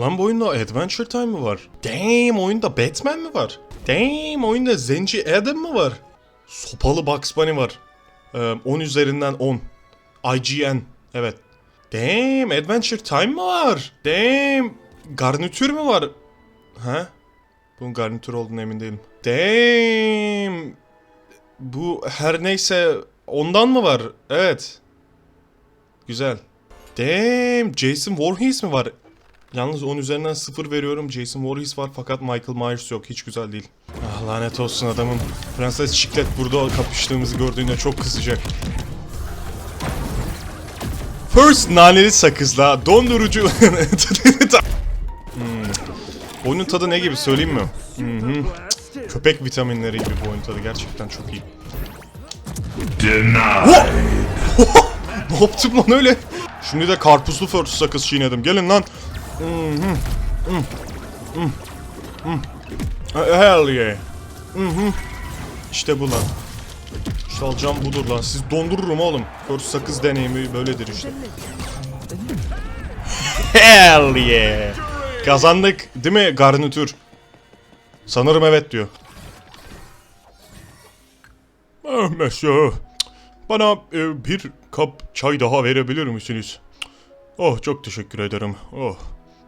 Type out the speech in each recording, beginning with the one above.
Lan bu oyunda Adventure Time mı var? Damn oyunda Batman mi var? Damn oyunda Zenci Adam mı var? Sopalı Bugs Bunny var. Ee, 10 üzerinden 10. IGN. Evet. Damn Adventure Time mı var? Damn garnitür mü var? Ha? Bunun garnitür olduğunu emin değilim. Damn bu her neyse ondan mı var? Evet. Güzel. Damn Jason Voorhees mi var? Yalnız 10 üzerinden 0 veriyorum. Jason Voorhees var fakat Michael Myers yok. Hiç güzel değil. Ah lanet olsun adamın. Prenses Chiclet burada kapıştığımızı gördüğünde çok kızacak. First naneli sakızla dondurucu... hmm. Oyunun tadı ne gibi söyleyeyim mi? Hı hı. Köpek vitaminleri gibi bu oyun tadı gerçekten çok iyi. Ne yaptım lan öyle? Şimdi de karpuzlu first sakız çiğnedim. Gelin lan. Mm. Mm. Mm. Hell yeah. Mhm. İşte bu lan. İşte alacağım budur lan. Siz dondururum oğlum. First sakız deneyimi böyledir işte. Hell yeah. Kazandık. Değil mi garnitür? Sanırım evet diyor. Ah, monsieur. Bana e, bir kap çay daha verebilir misiniz? Oh çok teşekkür ederim. Oh.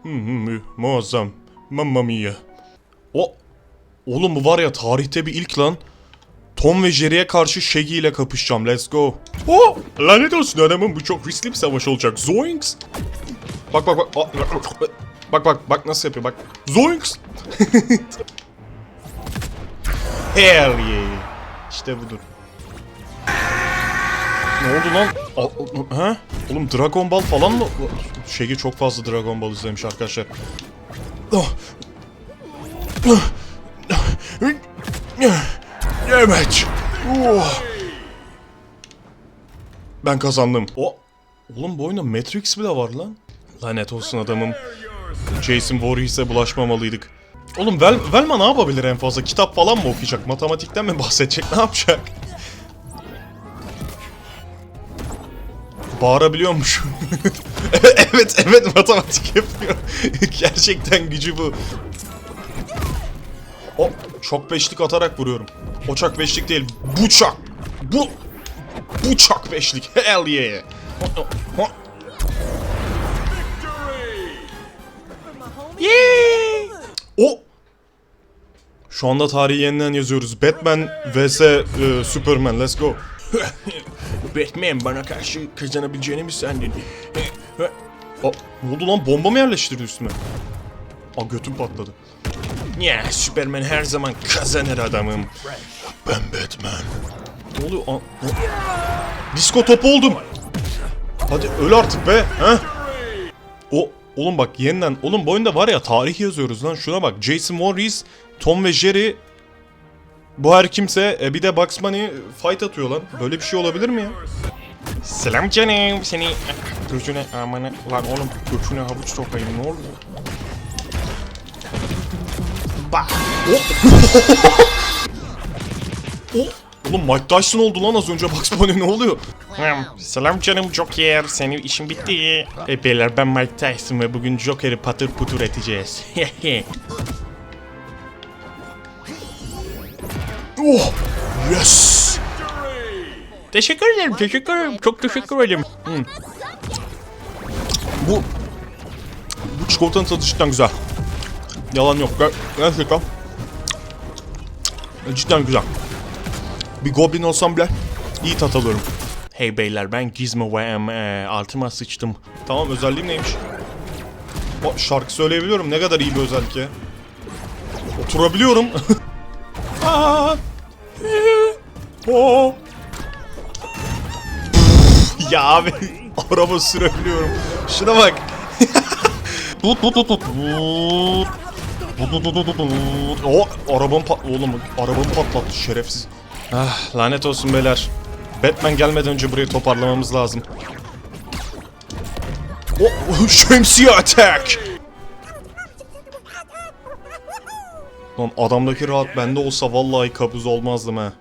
Mü- muazzam. Mamma mia. O Oğlum bu var ya tarihte bir ilk lan. Tom ve Jerry'e karşı Shaggy ile kapışacağım. Let's go. Oh! Lanet olsun adamım bu çok riskli bir savaş olacak. Zoinks! Bak bak bak. Bak bak bak nasıl yapıyor bak. Zoinks! Hell yeah. İşte budur. Ne oldu lan? A- ha? Oğlum Dragon Ball falan mı? Şegi çok fazla Dragon Ball izlemiş arkadaşlar. Evet. Oh. Ben kazandım. O Oğlum bu oyunda Matrix bile var lan. Lanet olsun adamım. Jason Voorhees'e bulaşmamalıydık. Oğlum Vel Velma ne yapabilir en fazla? Kitap falan mı okuyacak? Matematikten mi bahsedecek? Ne yapacak? Bağırabiliyormuş. evet evet matematik yapıyor. Gerçekten gücü bu. O çok beşlik atarak vuruyorum. O çak beşlik değil. Bu çak. Bu bu çak beşlik. Hell yeah. Yeah. O şu anda tarihi yeniden yazıyoruz. Batman vs e, Superman. Let's go. Batman bana karşı kazanabileceğini mi sandın? Aa, ne oldu lan? Bomba mı yerleştirdi üstüme? Aa götüm patladı. Ya Superman her zaman kazanır adamım. Ben Batman. Ne oluyor? Aa, ne? Disko topu oldum. Hadi öl artık be. Ha? O oğlum bak yeniden. Oğlum bu oyunda var ya tarih yazıyoruz lan. Şuna bak. Jason Voorhees, Tom ve Jerry bu her kimse e, bir de Bugs Bunny fight atıyor lan. Böyle bir şey olabilir mi ya? Selam canım seni gözüne amına lan oğlum göçüne havuç sokayım ne oluyor? Bak. Oh. oh. Oğlum Mike Tyson oldu lan az önce Bugs Bunny ne oluyor? Selam canım Joker senin işin bitti. E beyler ben Mike Tyson ve bugün Joker'i patır putur edeceğiz. oh yes. Teşekkür ederim, teşekkür ederim. Çok teşekkür ederim. Hmm. Bu bu çikolatanın tadı cidden güzel. Yalan yok. Ger- Gerçekten. Cidden güzel. Bir goblin olsam bile iyi tat alıyorum. Hey beyler ben Gizmo ve em, e, altıma sıçtım. Tamam özelliğim neymiş? O, şarkı söyleyebiliyorum. Ne kadar iyi bir özellik ya. Oturabiliyorum. Aa, ee, o. ya abi araba sürebiliyorum. Şuna bak. tut tut tut tut. Tut tut tut tut. O arabam pat oğlum arabamı patlattı şerefsiz. Ah lanet olsun beyler. Batman gelmeden önce burayı toparlamamız lazım. O şemsiye attack. Lan adamdaki rahat bende olsa vallahi kabuz olmazdım ha.